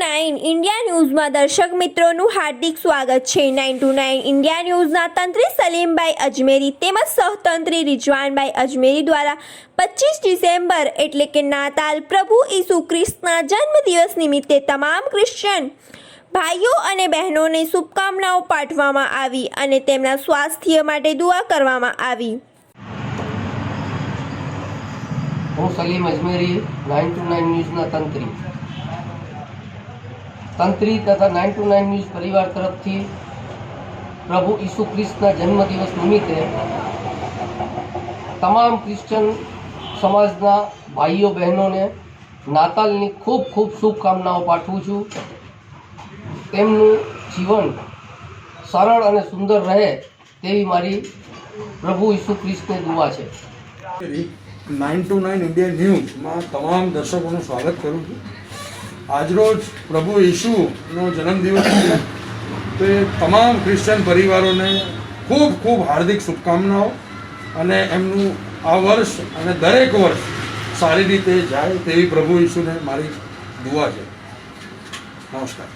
Nine India ન્યૂઝમાં દર્શક મિત્રોનું હાર્દિક સ્વાગત છે. નાઇન ટુ નાઇન ઇન્ડિયા ન્યૂઝના તંત્રી સલીમભાઈ અજમેરી તેમજ સહતંત્રી રિજવાનભાઈ અજમેરી દ્વારા પચીસ ડિસેમ્બર એટલે કે નાતાલ પ્રભુ ઈસુ ખ્રિસ્તના જન્મદિવસ નિમિત્તે તમામ ક્રિશ્ચિયન ભાઈઓ અને બહેનોને શુભકામનાઓ પાઠવવામાં આવી અને તેમના સ્વાસ્થ્ય માટે દુઆ કરવામાં આવી. હું Salim Ajmeri nine two nine ન્યૂઝના તંત્રી. તંત્રી તથા નાઇન ટુ નાઇન ન્યૂઝ પરિવાર તરફથી પ્રભુ ઈસુ ખ્રિસ્તના જન્મદિવસ નિમિત્તે તમામ ક્રિશ્ચન સમાજના ભાઈઓ બહેનોને નાતાલની ખૂબ ખૂબ શુભકામનાઓ પાઠવું છું. તેમનું જીવન સરળ અને સુંદર રહે તેવી મારી પ્રભુ ઈસુ ખ્રિસ્તને દુઆ છે. નાઇન ટુ નાઇન ઇન્ડિયા ન્યૂઝમાં તમામ દર્શકોનું સ્વાગત કરું છું. આજરોજ પ્રભુ ઈશુનો જન્મદિવસ છે. તો તમામ ક્રિશ્ચન પરિવારોને ખૂબ ખૂબ હાર્દિક શુભકામનાઓ અને એમનું આ વર્ષ અને દરેક વર્ષ સારી રીતે જાય તેવી પ્રભુ ઈશુને મારી દુઆ છે. નમસ્કાર.